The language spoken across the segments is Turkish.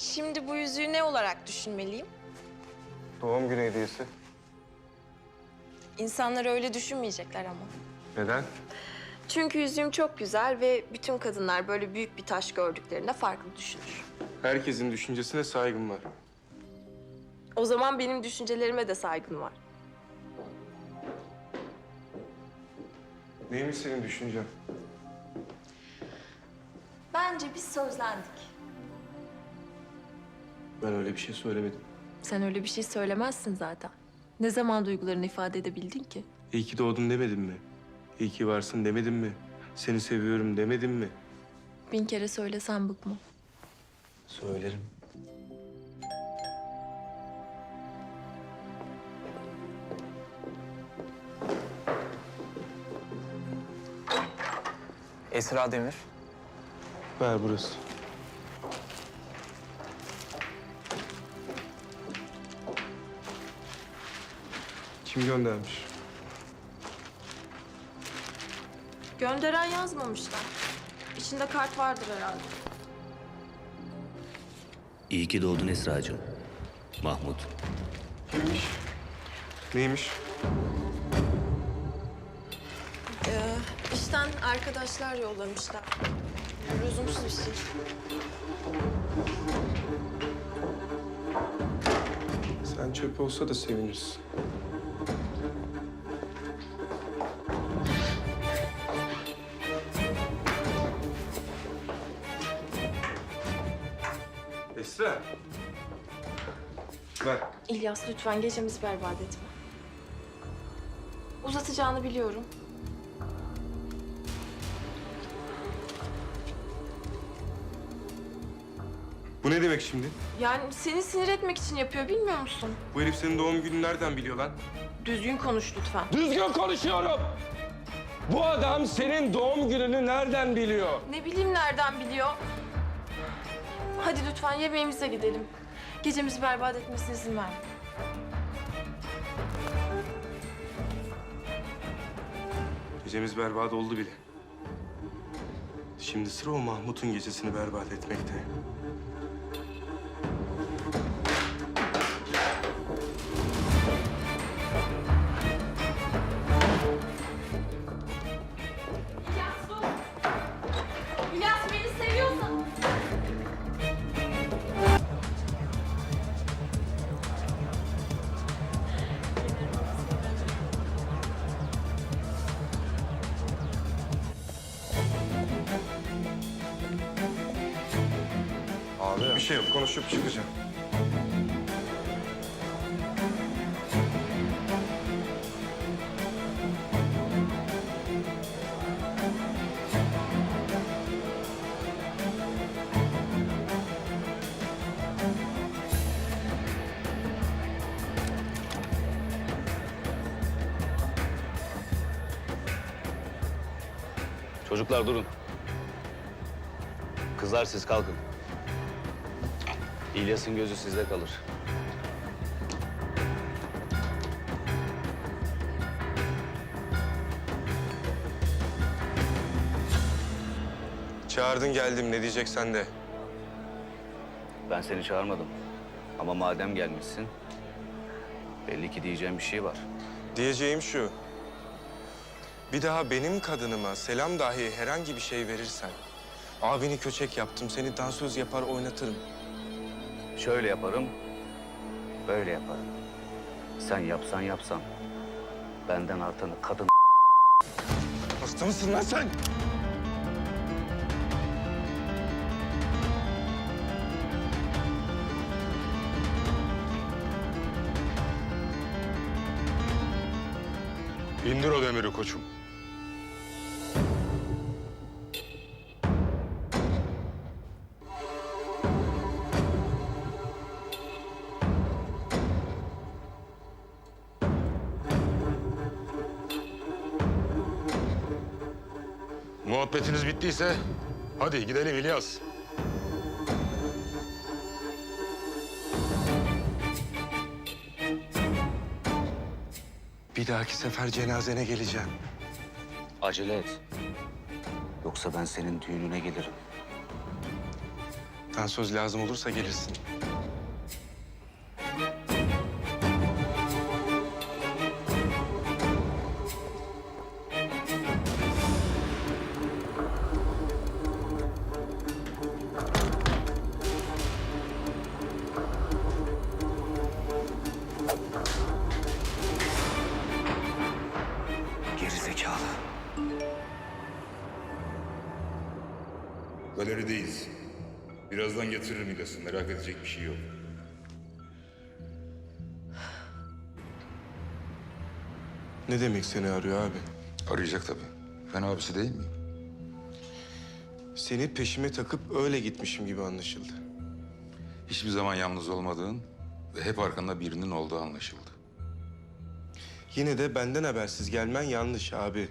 Şimdi bu yüzüğü ne olarak düşünmeliyim? Doğum günü hediyesi. İnsanlar öyle düşünmeyecekler ama. Neden? Çünkü yüzüğüm çok güzel ve bütün kadınlar böyle büyük bir taş gördüklerinde farklı düşünür. Herkesin düşüncesine saygım var. O zaman benim düşüncelerime de saygın var. Neymiş senin düşüncen? Bence biz sözlendik. Ben öyle bir şey söylemedim. Sen öyle bir şey söylemezsin zaten. Ne zaman duygularını ifade edebildin ki? İyi ki doğdun demedim mi? İyi ki varsın demedim mi? Seni seviyorum demedim mi? Bin kere söylesem bıkmam. Söylerim. Esra Demir. Ver burası. Kim göndermiş? Gönderen yazmamışlar. İçinde kart vardır herhalde. İyi ki doğdun Esra'cığım. Mahmut. Kimmiş? Neymiş? Ee, işten arkadaşlar yollamışlar. Lüzumsuz bir şey. Sen çöp olsa da sevinirsin. Esra. Ver. İlyas lütfen gecemizi berbat etme. Uzatacağını biliyorum. Bu ne demek şimdi? Yani seni sinir etmek için yapıyor bilmiyor musun? Bu herif senin doğum gününü nereden biliyor lan? Düzgün konuş lütfen. Düzgün konuşuyorum. Bu adam senin doğum gününü nereden biliyor? Ne bileyim nereden biliyor? Hadi lütfen yemeğimize gidelim. Gecemizi berbat etmesine izin verme. Gecemiz berbat oldu bile. Şimdi sıra o Mahmut'un gecesini berbat etmekte. Şey yok. Konuşup çıkacağım. Çocuklar durun. Kızlar siz kalkın. İlyas'ın gözü sizde kalır. Çağırdın geldim. Ne diyeceksen de. Ben seni çağırmadım. Ama madem gelmişsin, belli ki diyeceğim bir şey var. Diyeceğim şu. Bir daha benim kadınıma selam dahi herhangi bir şey verirsen... ...abini köçek yaptım, seni dansöz yapar oynatırım. Şöyle yaparım, böyle yaparım. Sen yapsan yapsan, benden artanı kadın Hasta mısın lan sen? İndir o demiri koçum. Bittiyse hadi gidelim İlyas. Bir dahaki sefer cenazene geleceğim. acele et. Yoksa ben senin düğününe gelirim. Dansöz lazım olursa gelirsin. Birazdan getiririm İlyas'ı. Merak edecek bir şey yok. Ne demek seni arıyor abi? Arayacak tabii. Ben abisi değil miyim? Seni peşime takıp öyle gitmişim gibi anlaşıldı. Hiçbir zaman yalnız olmadığın ve hep arkanda birinin olduğu anlaşıldı. Yine de benden habersiz gelmen yanlış abi.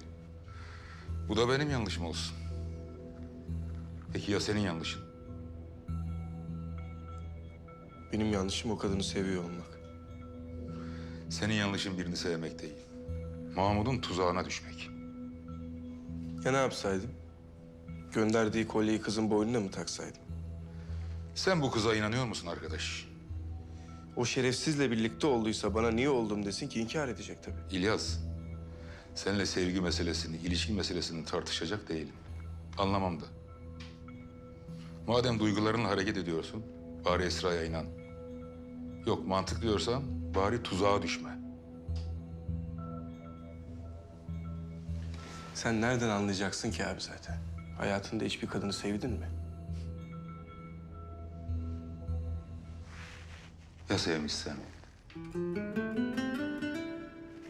Bu da benim yanlışım olsun. Peki ya senin yanlışın? Benim yanlışım o kadını seviyor olmak. Senin yanlışın birini sevmek değil. Mahmud'un tuzağına düşmek. Ya ne yapsaydım? Gönderdiği kolyeyi kızın boynuna mı taksaydım? Sen bu kıza inanıyor musun arkadaş? O şerefsizle birlikte olduysa bana niye oldum desin ki inkar edecek tabii. İlyas, seninle sevgi meselesini, ilişki meselesini tartışacak değilim. Anlamam da. Madem duygularınla hareket ediyorsun, bari Esra'ya inan. Yok mantık diyorsan bari tuzağa düşme. Sen nereden anlayacaksın ki abi zaten? Hayatında hiçbir kadını sevdin mi? Ya sevmişsen?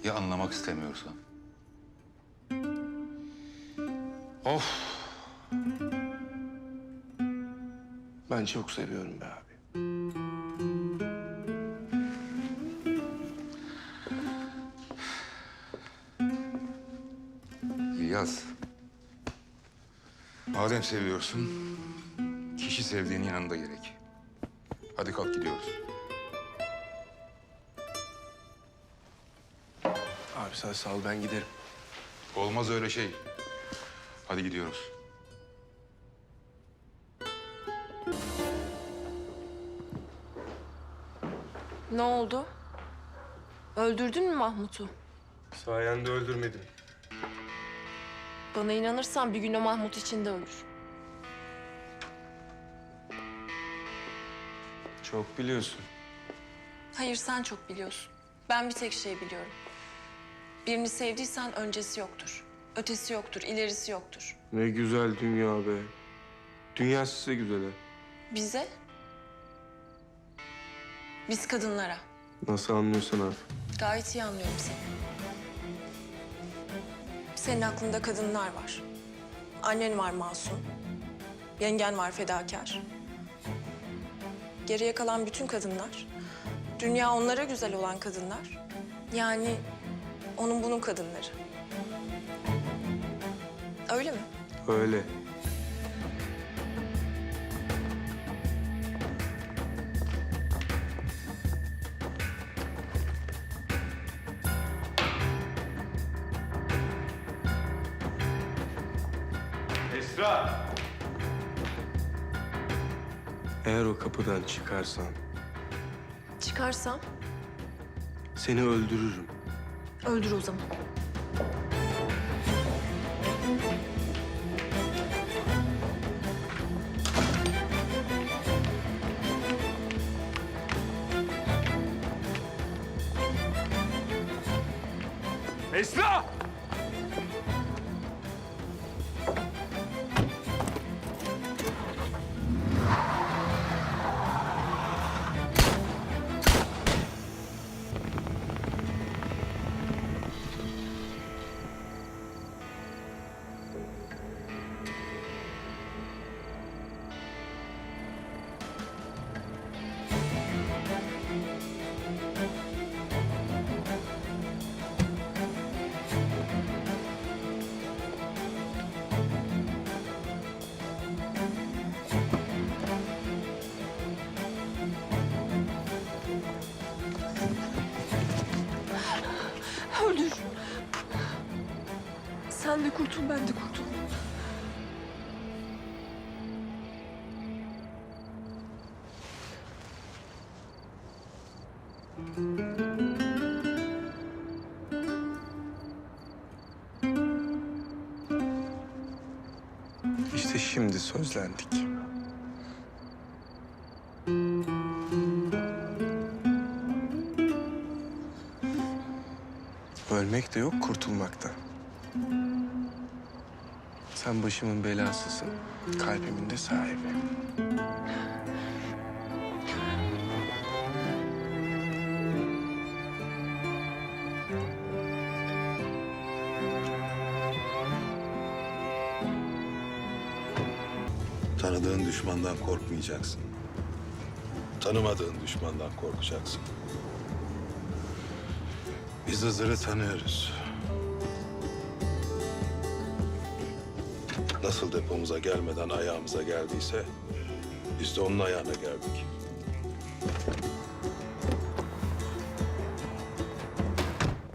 Ya anlamak istemiyorsan? Of! Ben çok seviyorum be abi. İlyas, madem seviyorsun, kişi sevdiğinin yanında gerek. Hadi kalk gidiyoruz. Abi sen sağ ol ben giderim. Olmaz öyle şey. Hadi gidiyoruz. Ne oldu? Öldürdün mü Mahmut'u? Sayende öldürmedim. Bana inanırsan bir gün o Mahmut için de ölür. Çok biliyorsun. Hayır sen çok biliyorsun. Ben bir tek şey biliyorum. Birini sevdiysen öncesi yoktur. Ötesi yoktur, ilerisi yoktur. Ne güzel dünya be. Dünya size güzel ha. Bize? Biz kadınlara. Nasıl anlıyorsan abi. Gayet iyi anlıyorum seni. Senin aklında kadınlar var. Annen var masum. Yengen var fedakar. Geriye kalan bütün kadınlar. Dünya onlara güzel olan kadınlar. Yani onun bunun kadınları. Öyle mi? Öyle. Kapıdan çıkarsan Çıkarsam seni öldürürüm. öldür o zaman. Esra! Sen de kurtul, ben de kurtul. İşte şimdi sözlendik. Ölmek de yok, kurtulmak da. Sen başımın belasısın, kalbimin de sahibi. Tanıdığın düşmandan korkmayacaksın. Tanımadığın düşmandan korkacaksın. Biz Hızır'ı tanıyoruz. Nasıl depomuza gelmeden ayağımıza geldiyse... ...biz de onun ayağına geldik.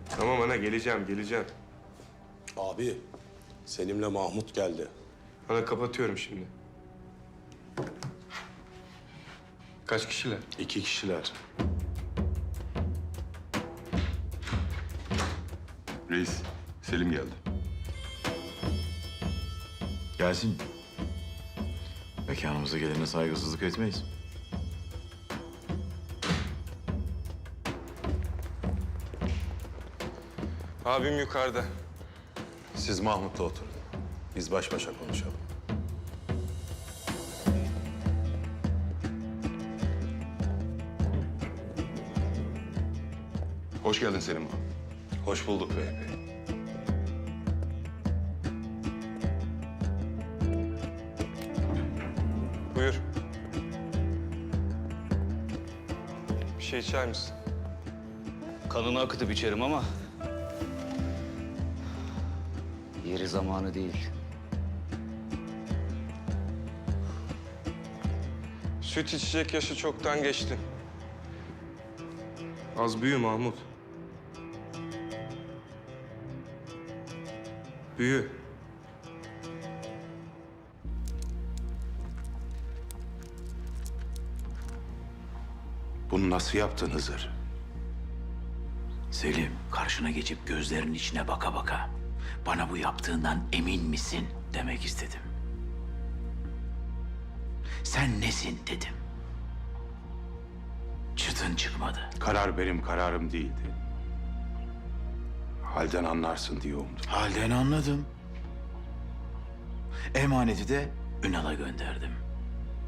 Tamam ana, geleceğim, geleceğim. Abi, Selim'le Mahmut geldi. Ana kapatıyorum şimdi. Kaç kişiler? İki kişiler. Reis, Selim geldi. Gelsin. Mekanımıza gelene saygısızlık etmeyiz. Abim yukarıda. Siz Mahmut'la oturun. Biz baş başa konuşalım. Hoş geldin Selim. Hoş bulduk bey. İçer misin? Kanını akıtıp içerim ama... Yeri zamanı değil. Süt içecek yaşı çoktan geçti. Az büyü Mahmut. Büyü. Bunu nasıl yaptın Hızır? Selim, karşına geçip gözlerinin içine baka baka... ...bana bu yaptığından emin misin demek istedim. Sen nesin dedim. Çıtın çıkmadı. Karar benim kararım değildi. Halden anlarsın diye umdum. Halden anladım. Emaneti de Ünal'a gönderdim.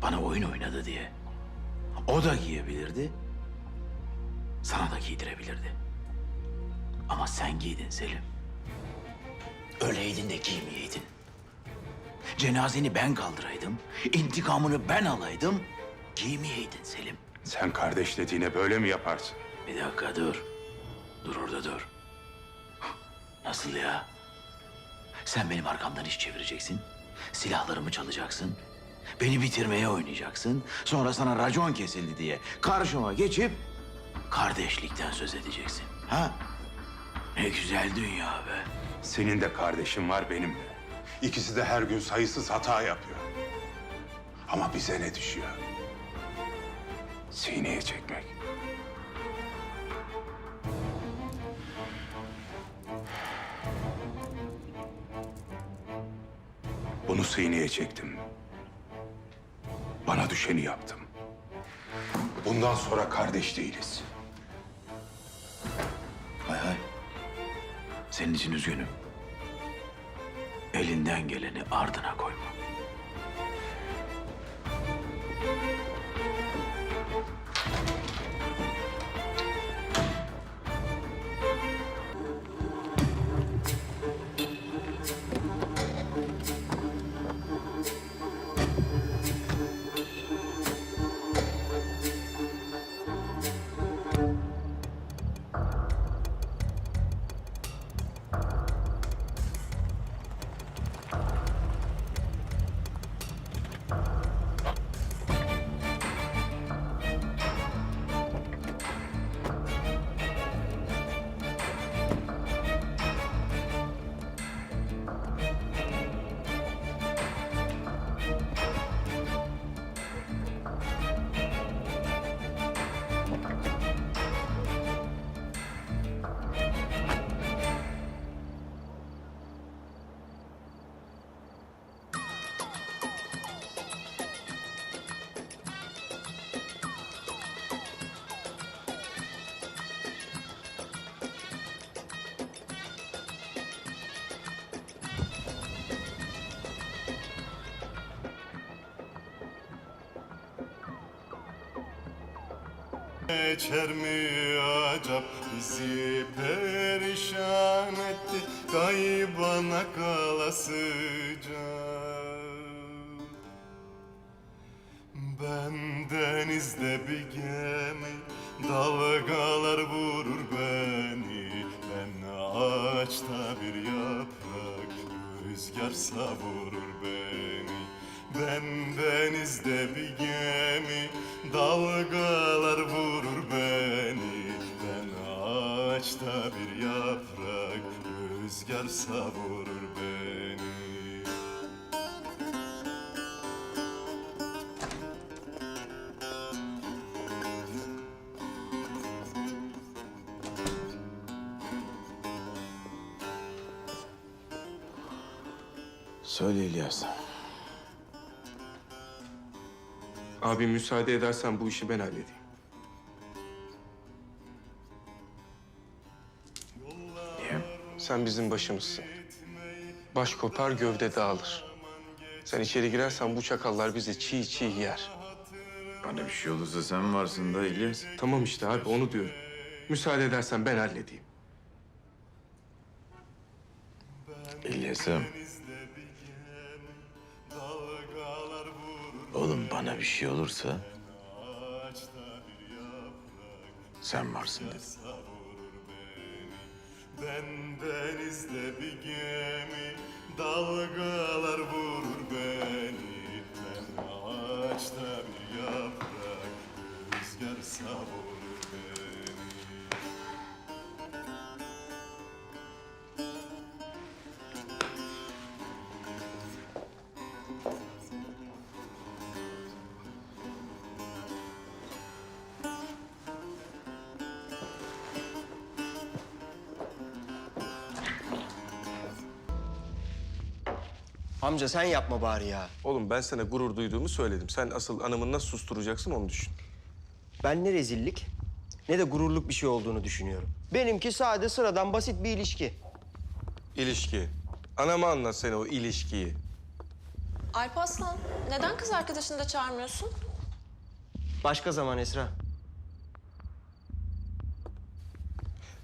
Bana oyun oynadı diye. O da giyebilirdi. Sana da giydirebilirdi. Ama sen giydin Selim. Öleydin de giymeyeydin. Cenazeni ben kaldıraydım. intikamını ben alaydım. Giymeyeydin Selim. Sen kardeş dediğine böyle mi yaparsın? Bir dakika dur. Dur orada dur. Nasıl ya? Sen benim arkamdan iş çevireceksin. Silahlarımı çalacaksın. Beni bitirmeye oynayacaksın. Sonra sana racon kesildi diye karşıma geçip kardeşlikten söz edeceksin. Ha? Ne güzel dünya be. Senin de kardeşin var benim de. İkisi de her gün sayısız hata yapıyor. Ama bize ne düşüyor? Sineye çekmek. Bunu sineye çektim. Bana düşeni yaptım. Bundan sonra kardeş değiliz. Hay hay. Senin için üzgünüm. Elinden geleni ardına koyma. Geçer mi acap bizi perişan etti? Kaybana kalasıca Ben denizde bir gemi Dalgalar vurur beni. Ben ağaçta bir yaprak Rüzgar savurur beni. Ben denizde bir gemi Dalgalar Rüzgar savurur beni Söyle İlyas. Abi müsaade edersen bu işi ben halledeyim. Sen bizim başımızsın. Baş kopar gövde dağılır. Sen içeri girersen bu çakallar bizi çiğ çiğ yer. Bana bir şey olursa sen varsın da İlyas. Tamam işte abi onu diyorum. Müsaade edersen ben halledeyim. İlyas'ım. Oğlum bana bir şey olursa sen varsın dedim. Ben denizde bir gemi Dalgalar vurur beni. Ben ağaçta bir yaprak Rüzgar savurur Amca sen yapma bari ya. Oğlum ben sana gurur duyduğumu söyledim. Sen asıl anımı nasıl susturacaksın onu düşün. Ben ne rezillik ne de gururluk bir şey olduğunu düşünüyorum. Benimki sade sıradan basit bir ilişki. İlişki. Anama anlat sen o ilişkiyi. Alparslan, neden kız arkadaşını da çağırmıyorsun? Başka zaman Esra.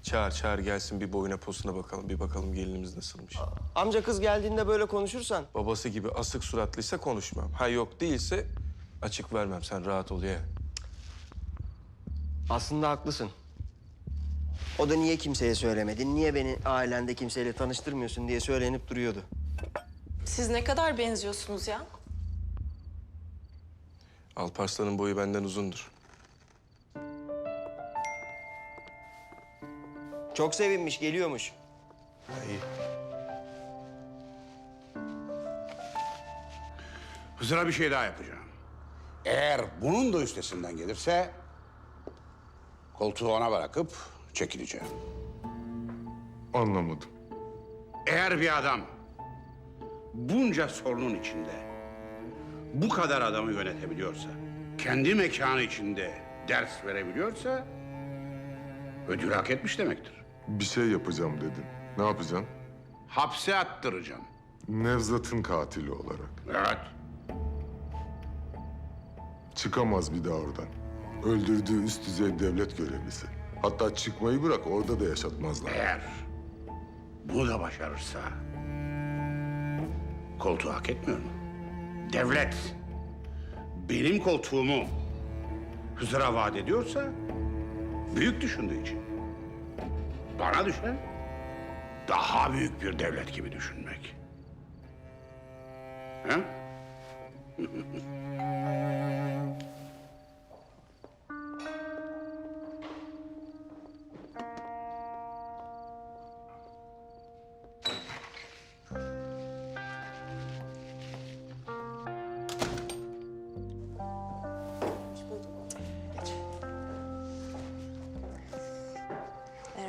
Çağır çağır gelsin bir boyuna posuna bakalım. Bir bakalım gelinimiz nasılmış. Amca kız geldiğinde böyle konuşursan Babası gibi asık suratlıysa konuşmam. Ha yok değilse açık vermem. Sen rahat ol ya. aslında haklısın. O da niye kimseye söylemedin, niye beni ailende kimseyle tanıştırmıyorsun diye söylenip duruyordu. Siz ne kadar benziyorsunuz ya? Alparslan'ın boyu benden uzundur. Çok sevinmiş, geliyormuş. İyi. Hızır'a bir şey daha yapacağım. Eğer bunun da üstesinden gelirse... ...koltuğu ona bırakıp çekileceğim. Anlamadım. Eğer bir adam bunca sorunun içinde bu kadar adamı yönetebiliyorsa, kendi mekanı içinde ders verebiliyorsa ödül hak etmiş demektir. Bir şey yapacağım dedin. Ne yapacaksın? Hapse attıracağım. Nevzat'ın katili olarak. Evet. Çıkamaz bir daha oradan. Öldürdüğü üst düzey devlet görevlisi. Hatta çıkmayı bırak orada da yaşatmazlar. Eğer bunu da başarırsa koltuğu hak etmiyor mu? Devlet benim koltuğumu Hızır'a vaat ediyorsa büyük düşündüğü için. Bana düşen daha büyük bir devlet gibi düşünmek. Ha?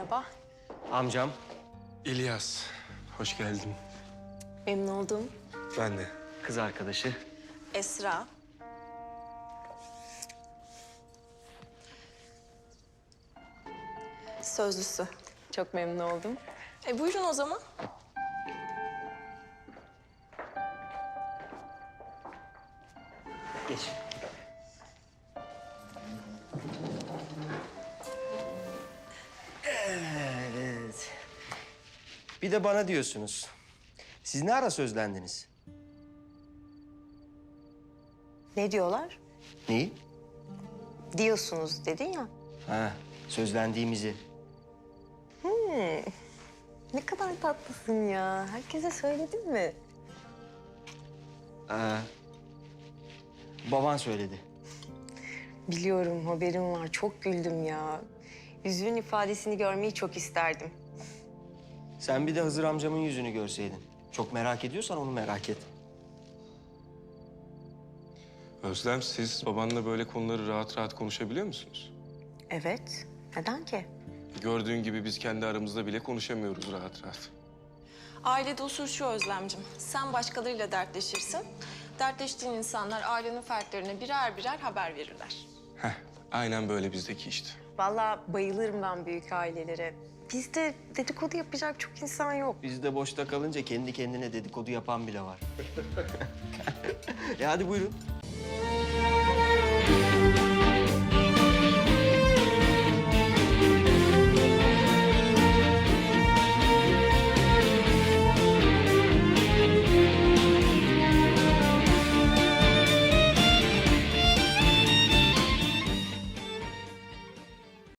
Merhaba, Amcam, İlyas, hoş geldin. memnun oldum. Ben de. kız arkadaşı. Esra. Sözlüsü. Çok memnun oldum. E buyurun o zaman. De bana diyorsunuz. Siz ne ara sözlendiniz? Ne diyorlar? Neyi? Diyorsunuz dedin ya. Ha, sözlendiğimizi. Ne kadar tatlısın ya. Herkese söyledin mi? Ee, baban söyledi. Biliyorum, haberim var. Çok güldüm ya. Yüzünün ifadesini görmeyi çok isterdim. Sen bir de Hızır amcamın yüzünü görseydin. Çok merak ediyorsan onu merak et. Özlem siz babanla böyle konuları rahat rahat konuşabiliyor musunuz? Evet. Neden ki? Gördüğün gibi biz kendi aramızda bile konuşamıyoruz rahat rahat. Ailede usul şu Özlemcim. Sen başkalarıyla dertleşirsin. Dertleştiğin insanlar ailenin fertlerine birer birer haber verirler. Heh, aynen böyle bizdeki işte. Vallahi bayılırım ben büyük ailelere. Bizde dedikodu yapacak çok insan yok. Bizde boşta kalınca kendi kendine dedikodu yapan bile var. e hadi buyurun.